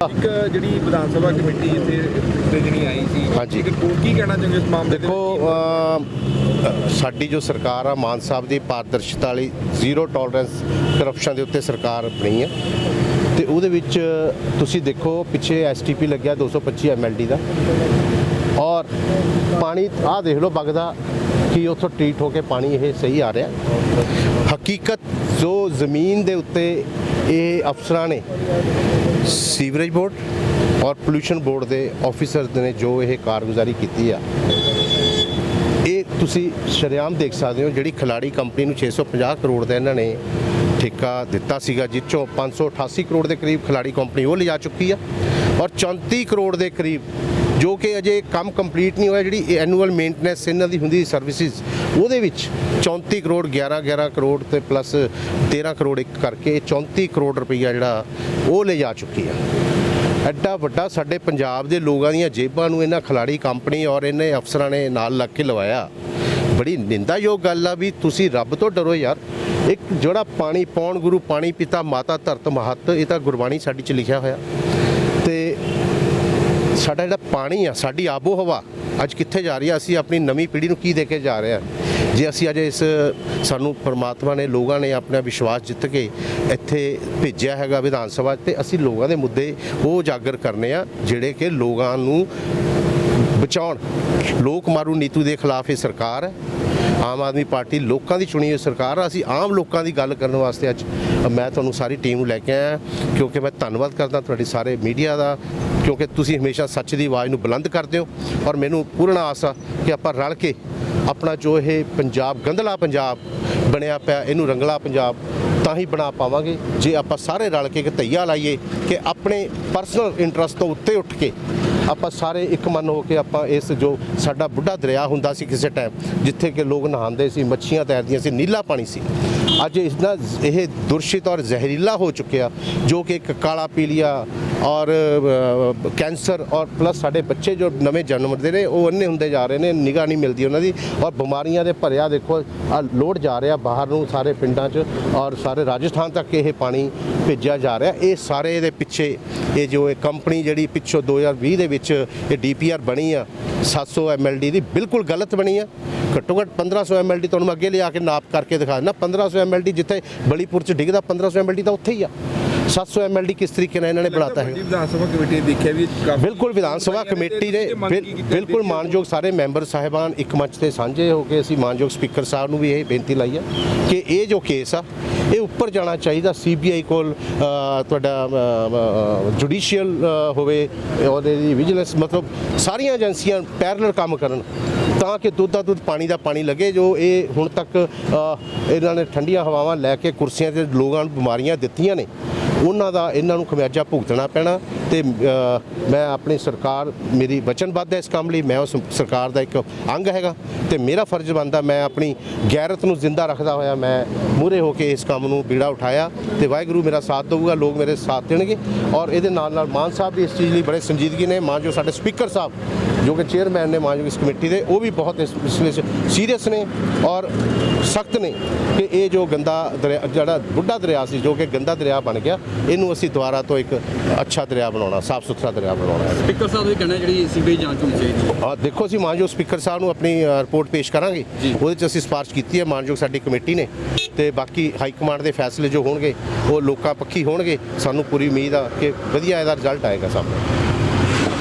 ਇੱਕ ਜਿਹੜੀ ਵਿਧਾਨ ਸਭਾ ਕਮੇਟੀ ਇੱਥੇ ਤੇ ਜਿਹੜੀ ਆਈ ਸੀ ਹਾਂਜੀ। ਕੋ- ਕੀ ਕਹਿਣਾ ਚਾਹੁੰਦੇ ਇਸ ਮਾਮਲੇ ਦੇ ਦੇਖੋ ਸਾਡੀ ਜੋ ਸਰਕਾਰ ਆ ਮਾਨ ਸਾਹਿਬ ਦੀ ਪਾਰਦਰਸ਼ਤਾ ਵਾਲੀ ਜ਼ੀਰੋ ਟੋਲਰੈਂਸ ਕਰਪਸ਼ਨ ਦੇ ਉੱਤੇ ਸਰਕਾਰ ਬਣੀ ਹੈ ਤੇ ਉਹਦੇ ਵਿੱਚ ਤੁਸੀਂ ਦੇਖੋ ਪਿੱਛੇ ਐਸਟੀਪੀ ਲੱਗਿਆ 225 ਐਮਐਲਡੀ ਦਾ। ਔਰ ਪਾਣੀ ਆਹ ਦੇਖ ਲਓ ਵਗਦਾ ਕਿ ਉੱਥੋਂ ਟ੍ਰੀਟ ਹੋ ਕੇ ਪਾਣੀ ਇਹ ਸਹੀ ਆ ਰਿਹਾ। ਹਕੀਕਤ ਜੋ ਜ਼ਮੀਨ ਦੇ ਉੱਤੇ ਇਹ ਅਫਸਰਾਂ ਨੇ ਸੀਵਰੇਜ ਬੋਰਡ ਔਰ ਪੋਲੂਸ਼ਨ ਬੋਰਡ ਦੇ ਆਫੀਸਰਸ ਨੇ ਜੋ ਇਹ ਕਾਰਗੁਜ਼ਾਰੀ ਕੀਤੀ ਆ, ਇਹ ਤੁਸੀਂ ਸ਼ਰੇਆਮ ਦੇਖ ਸਕਦੇ ਹੋ ਜਿਹੜੀ ਖਿਲਾੜੀ ਕੰਪਨੀ ਨੂੰ 650 ਕਰੋੜ ਦਾ ਇਹਨਾਂ ਨੇ ਠੇਕਾ ਦਿੱਤਾ ਸੀਗਾ, ਜਿਸ ਚੋਂ 588 ਕਰੋੜ ਦੇ ਕਰੀਬ ਖਿਲਾੜੀ ਕੰਪਨੀ ਉਹ ਲਿਜਾ ਚੁੱਕੀ ਆ ਔਰ 34 ਕਰੋੜ ਦੇ ਕਰੀਬ ਜੋ ਕਿ ਅਜੇ ਕੰਮ ਕੰਪਲੀਟ ਨਹੀਂ ਹੋਇਆ, ਜਿਹੜੀ ਐਨੂਅਲ ਮੇਨਟੇਨੈਂਸ ਇਹਨਾਂ ਦੀ ਹੁੰਦੀ ਸਰਵਿਸਿਜ਼ ਉਹਦੇ ਵਿੱਚ 34 ਕਰੋੜ 11 11 ਕਰੋੜ ਤੇ ਪਲੱਸ 13 ਕਰੋੜ ਇੱਕ ਕਰਕੇ 34 ਕਰੋੜ ਰੁਪਈਆ ਜਿਹੜਾ ਉਹ ਲੈ ਜਾ ਚੁੱਕੀ ਆ। ਐਡਾ ਵੱਡਾ ਸਾਡੇ ਪੰਜਾਬ ਦੇ ਲੋਕਾਂ ਦੀਆਂ ਜੇਬਾਂ ਨੂੰ ਇਹਨਾਂ ਖਿਲਾੜੀ ਕੰਪਨੀ ਔਰ ਇਹਨੇ ਅਫਸਰਾਂ ਨੇ ਨਾਲ ਲੱਗ ਕੇ ਲਵਾਇਆ। ਬੜੀ ਨਿੰਦਾਯੋਗ ਗੱਲ ਆ ਵੀ ਤੁਸੀਂ ਰੱਬ ਤੋਂ ਡਰੋ ਯਾਰ। ਇੱਕ ਜਿਹੜਾ ਪਾਣੀ, ਪੌਣ ਗੁਰੂ, ਪਾਣੀ ਪਿਤਾ, ਮਾਤਾ ਧਰਤ ਮਹੱਤ, ਇਹ ਤਾਂ ਗੁਰਬਾਣੀ ਸਾਡੀ ਚ ਲਿਖਿਆ ਹੋਇਆ। ਸਾਡਾ ਜਿਹੜਾ ਪਾਣੀ ਆ, ਸਾਡੀ ਆਬੋ ਹਵਾ ਅੱਜ ਕਿੱਥੇ ਜਾ ਰਹੀ ਆ? ਅਸੀਂ ਆਪਣੀ ਨਵੀਂ ਪੀੜ੍ਹੀ ਨੂੰ ਕੀ ਦੇ ਕੇ ਜਾ ਰਹੇ ਹਾਂ ਜੇ ਅਸੀਂ ਅੱਜ ਇਸ, ਸਾਨੂੰ ਪਰਮਾਤਮਾ ਨੇ, ਲੋਕਾਂ ਨੇ ਆਪਣਾ ਵਿਸ਼ਵਾਸ ਜਿੱਤ ਕੇ ਇੱਥੇ ਭੇਜਿਆ ਹੈਗਾ ਵਿਧਾਨ ਸਭਾ 'ਚ, ਤੇ ਅਸੀਂ ਲੋਕਾਂ ਦੇ ਮੁੱਦੇ ਉਹ ਉਜਾਗਰ ਕਰਨੇ ਆ, ਜਿਹੜੇ ਕਿ ਲੋਕਾਂ ਨੂੰ ਬਚਾਉਣ। ਲੋਕ ਮਾਰੂ ਨੀਤੂ ਦੇ ਖਿਲਾਫ ਇਹ ਸਰਕਾਰ ਹੈ। ਆਮ ਆਦਮੀ ਪਾਰਟੀ ਲੋਕਾਂ ਦੀ ਚੁਣੀ ਹੋਈ ਸਰਕਾਰ ਆ। ਅਸੀਂ ਆਮ ਲੋਕਾਂ ਦੀ ਗੱਲ ਕਰਨ ਵਾਸਤੇ ਅੱਜ ਮੈਂ ਤੁਹਾਨੂੰ ਸਾਰੀ ਟੀਮ ਨੂੰ ਲੈ ਕੇ ਆਇਆ, ਕਿਉਂਕਿ ਮੈਂ ਧੰਨਵਾਦ ਕਰਦਾ ਤੁਹਾਡੀ ਸਾਰੇ ਮੀਡੀਆ ਦਾ ਕਿਉਂਕਿ ਤੁਸੀਂ ਹਮੇਸ਼ਾ ਸੱਚ ਦੀ ਆਵਾਜ਼ ਨੂੰ ਬੁਲੰਦ ਕਰਦੇ ਹੋ ਔਰ ਮੈਨੂੰ ਪੂਰਨ ਆਸ ਆ ਕਿ ਆਪਾਂ ਰਲ ਕੇ ਆਪਣਾ ਜੋ ਇਹ ਪੰਜਾਬ, ਗੰਧਲਾ ਪੰਜਾਬ ਬਣਿਆ ਪਿਆ, ਇਹਨੂੰ ਰੰਗਲਾ ਪੰਜਾਬ ਤਾਂ ਹੀ ਬਣਾ ਪਾਵਾਂਗੇ। ਜੇ ਆਪਾਂ ਸਾਰੇ ਰਲ ਕੇ ਇੱਕ ਧਈਆ ਲਾਈਏ ਕਿ ਆਪਣੇ ਪਰਸਨਲ ਇੰਟਰਸਟ ਤੋਂ ਉੱਤੇ ਉੱਠ ਕੇ ਆਪਾਂ ਸਾਰੇ ਇੱਕ ਮਨ ਹੋ ਕੇ ਆਪਾਂ ਇਸ ਜੋ ਸਾਡਾ ਬੁੱਢਾ ਦਰਿਆ ਹੁੰਦਾ ਸੀ ਕਿਸੇ ਟਾਈਮ ਜਿੱਥੇ ਕਿ ਲੋਕ ਨਹਾਉਂਦੇ ਸੀ, ਮੱਛੀਆਂ ਤੈਰਦੀਆਂ ਸੀ, ਨੀਲਾ ਪਾਣੀ ਸੀ। ਅੱਜ ਇਸ ਦਾ, ਇਹ ਦੁਰਸ਼ਿਤ ਔਰ ਜ਼ਹਿਰੀਲਾ ਹੋ ਚੁੱਕਿਆ, ਜੋ ਕਿ ਇੱਕ ਕਾਲਾ, ਪੀਲੀਆ ਔਰ ਕੈਂਸਰ ਔਰ ਪਲੱਸ ਸਾਡੇ ਬੱਚੇ ਜੋ ਨਵੇਂ ਜਨਮਦੇ ਨੇ ਉਹ ਅੰਨੇ ਹੁੰਦੇ ਜਾ ਰਹੇ ਨੇ, ਨਿਗਾਹ ਨਹੀਂ ਮਿਲਦੀ ਉਹਨਾਂ ਦੀ ਔਰ ਬਿਮਾਰੀਆਂ ਦੇ ਭਰਿਆ ਦੇਖੋ, ਆ ਲੋਡ ਜਾ ਰਿਹਾ ਬਾਹਰ ਨੂੰ ਸਾਰੇ ਪਿੰਡਾਂ 'ਚ ਔਰ ਸਾਰੇ ਰਾਜਸਥਾਨ ਤੱਕ ਇਹ ਪਾਣੀ ਭੇਜਿਆ ਜਾ ਰਿਹਾ। ਇਹ ਸਾਰੇ ਦੇ ਪਿੱਛੇ, ਇਹ ਜੋ ਇਹ ਕੰਪਨੀ ਜਿਹੜੀ ਪਿੱਛੋਂ 2020 ਦੇ ਵਿੱਚ ਇਹ ਡੀਪੀਆਰ ਬਣੀ ਆ 700 ਐਮਐਲਡੀ ਦੀ ਬਿਲਕੁਲ ਗਲਤ ਬਣੀ ਆ। ਘੱਟੋ ਘੱਟ 1500 ਐਮਐਲਡੀ ਤੁਹਾਨੂੰ ਮੈਂ ਅੱਗੇ ਲਿਆ ਕੇ ਨਾਪ ਕਰਕੇ ਦਿਖਾ ਦਿੰਦਾ। 1500 ਐਮਐਲਡੀ ਜਿੱਥੇ ਬਲੀਪੁਰ 'ਚ ਡਿੱਗਦਾ 1500 ਐਮਐਲਡੀ ਤਾਂ ਉੱਥੇ ਹੀ ਆ। 700 ਐਮਐਲਡੀ ਕਿਸ ਤਰੀਕੇ ਨਾਲ ਇਹਨਾਂ ਨੇ ਬਣਾਤਾ ਹੈ ਵਿਧਾਨ ਸਭਾ ਕਮੇਟੀ ਨੇ ਦੇਖਿਆ ਵੀ ਬਿਲਕੁਲ ਵਿਧਾਨ ਸਭਾ ਕਮੇਟੀ ਨੇ? ਬਿਲਕੁਲ ਮਾਨਯੋਗ ਸਾਰੇ ਮੈਂਬਰ ਸਾਹਿਬਾਨ ਇੱਕ ਮੰਚ ਤੇ ਸਾਂਝੇ ਹੋ ਕੇ ਅਸੀਂ ਮਾਨਯੋਗ ਸਪੀਕਰ ਸਾਹਿਬ ਨੂੰ ਵੀ ਇਹ ਬੇਨਤੀ ਲਾਈ ਹੈ ਕਿ ਇਹ ਜੋ ਕੇਸ ਆ ਇਹ ਉੱਪਰ ਜਾਣਾ ਚਾਹੀਦਾ ਸੀਬੀਆਈ ਕੋਲ ਤੁਹਾਡਾ ਜੁਡੀਸ਼ੀਅਲ ਹੋਵੇ ਉਹਦੇ ਦੀ ਵਿਜੀਲੈਂਸ ਮਤਲਬ ਸਾਰੀਆਂ ਏਜੰਸੀਆਂ ਪੈਰਲਲ ਕੰਮ ਕਰਨ ਤਾਂ ਕਿ ਦੁੱਧ ਦਾ ਦੁੱਧ ਪਾਣੀ ਦਾ ਪਾਣੀ ਲੱਗੇ ਜੋ ਇਹ ਹੁਣ ਤੱਕ ਇਹਨਾਂ ਨੇ ਠੰਡੀਆਂ ਹਵਾਵਾਂ ਲੈ ਕੇ ਕੁਰਸੀਆਂ ਤੇ ਲੋਕਾਂ ਨੂੰ ਬਿਮਾਰੀਆਂ ਦਿੱਤੀਆਂ ਨੇ ਉਹਨਾਂ ਦਾ ਇਹਨਾਂ ਨੂੰ ਖਮਿਆਜਾ ਭੁਗਤਣਾ ਪੈਣਾ ਤੇ ਮੈਂ ਆਪਣੀ ਸਰਕਾਰ, ਮੇਰੀ ਵਚਨਬੱਧ ਹੈ ਇਸ ਕੰਮ ਲਈ, ਮੈਂ ਉਸ ਸਰਕਾਰ ਦਾ ਇੱਕ ਅੰਗ ਹੈਗਾ ਤੇ ਮੇਰਾ ਫਰਜ਼ ਬਣਦਾ ਮੈਂ ਆਪਣੀ ਗੈਰਤ ਨੂੰ ਜ਼ਿੰਦਾ ਰੱਖਦਾ ਹੋਇਆ, ਮੈਂ ਮੂਰੇ ਹੋ ਕੇ ਇਸ ਕੰਮ ਨੂੰ ਬੀੜਾ ਉਠਾਇਆ ਤੇ ਵਾਹਿਗੁਰੂ ਮੇਰਾ ਸਾਥ ਦੇਊਗਾ, ਲੋਕ ਮੇਰੇ ਸਾਥ ਦੇਣਗੇ ਔਰ ਇਹਦੇ ਨਾਲ ਨਾਲ ਮਾਨ ਸਾਹਿਬ ਵੀ ਇਸ ਚੀਜ਼ ਲਈ ਬੜੇ ਸੰਜੀਦਗੀ ਨੇ, ਮਾਨ ਜੋ ਸਾਡੇ ਸਪੀਕਰ ਸਾਹਿਬ ਜੋ ਕਿ ਚੇਅਰਮੈਨ ਨੇ ਮਾਨਯੋਗ ਇਸ ਕਮੇਟੀ ਦੇ, ਉਹ ਵੀ ਬਹੁਤ ਇਸ ਇਸ ਵਿੱਚ ਸੀਰੀਅਸ ਨੇ ਔਰ ਸਖਤ ਨੇ ਕਿ ਇਹ ਜੋ ਗੰਦਾ ਦਰਿਆ ਜਿਹੜਾ ਬੁੱਢਾ ਦਰਿਆ ਸੀ ਜੋ ਕਿ ਗੰਦਾ ਦਰਿਆ ਬਣ ਗਿਆ ਇਹਨੂੰ ਅਸੀਂ ਦੁਬਾਰਾ ਤੋਂ ਇੱਕ ਅੱਛਾ ਦਰਿਆ ਬਣਾਉਣਾ ਸਾਫ਼ ਸੁਥਰਾ ਦਰਿਆ ਬਣਾਉਣਾ ਹੈ। ਸਪੀਕਰ ਸਾਹਿਬ ਦੀ ਕਹਿਣਾ ਜਿਹੜੀ ਸੀਬੀਆਈ ਜਾਂਚ ਹੋਣੀ ਚਾਹੀਦੀ ਹੈ। ਆ ਦੇਖੋ ਅਸੀਂ ਮਾਨਯੋਗ ਸਪੀਕਰ ਸਾਹਿਬ ਨੂੰ ਆਪਣੀ ਰਿਪੋਰਟ ਪੇਸ਼ ਕਰਾਂਗੇ। ਉਹਦੇ ਚ ਅਸੀਂ ਸਿਫਾਰਿਸ਼ ਕੀਤੀ ਹੈ ਮਾਨਯੋਗ ਸਾਡੀ ਕਮੇਟੀ ਨੇ। ਤੇ ਬਾਕੀ ਹਾਈ ਕਮਾਂਡ ਦੇ ਫੈਸਲੇ ਜੋ ਹੋਣਗੇ ਉਹ ਲੋਕਾਂ ਪੱਖੀ ਹੋਣਗੇ। ਸਾਨੂੰ ਪੂਰੀ ਉਮੀਦ ਆ ਕਿ ਵਧੀਆ ਇਹਦਾ ਰਿਜ਼ਲਟ ਆਏਗਾ ਸਾਹਮਣੇ।